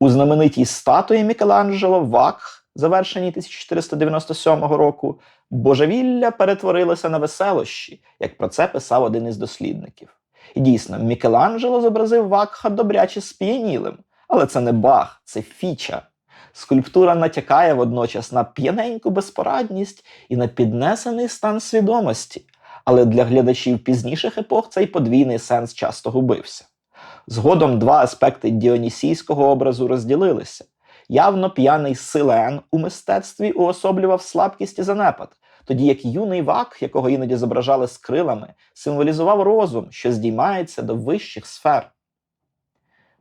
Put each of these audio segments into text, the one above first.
У знаменитій статуї Мікеланджело Вакх, завершеній 1497 року, божевілля перетворилося на веселощі, як про це писав один із дослідників. І дійсно, Мікеланджело зобразив Вакха добряче сп'янілим, але це не баг, це фіча. Скульптура натякає водночас на п'яненьку безпорадність і на піднесений стан свідомості, але для глядачів пізніших епох цей подвійний сенс часто губився. Згодом два аспекти діонісійського образу розділилися. Явно п'яний силен у мистецтві уособлював слабкість і занепад, тоді як юний вак, якого іноді зображали з крилами, символізував розум, що здіймається до вищих сфер.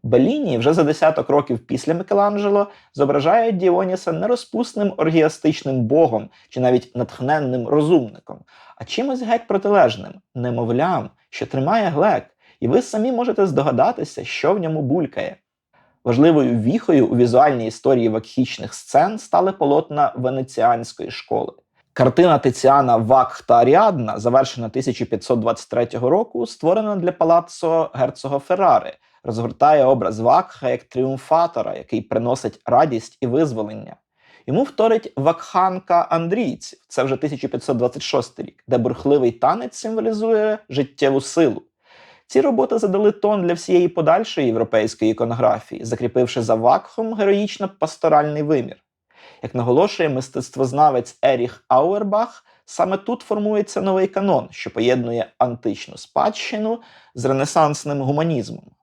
Беліні вже за десяток років після Мікеланджело зображає Діоніса не розпусним оргіастичним богом чи навіть натхненним розумником, а чимось геть протилежним немовлям, що тримає глек, і ви самі можете здогадатися, що в ньому булькає. Важливою віхою у візуальній історії вакхічних сцен стали полотна венеціанської школи. Картина Тиціана Вакх та Аріадна, завершена 1523 року, створена для палаццо герцога Феррари, розгортає образ Вакха як тріумфатора, який приносить радість і визволення. Йому вторить Вакханка андрійців, це вже 1526 рік, де бурхливий танець символізує життєву силу. Ці роботи задали тон для всієї подальшої європейської іконографії, закріпивши за Вакхом героїчно пасторальний вимір. Як наголошує мистецтвознавець Еріх Ауербах, саме тут формується новий канон, що поєднує античну спадщину з ренесансним гуманізмом.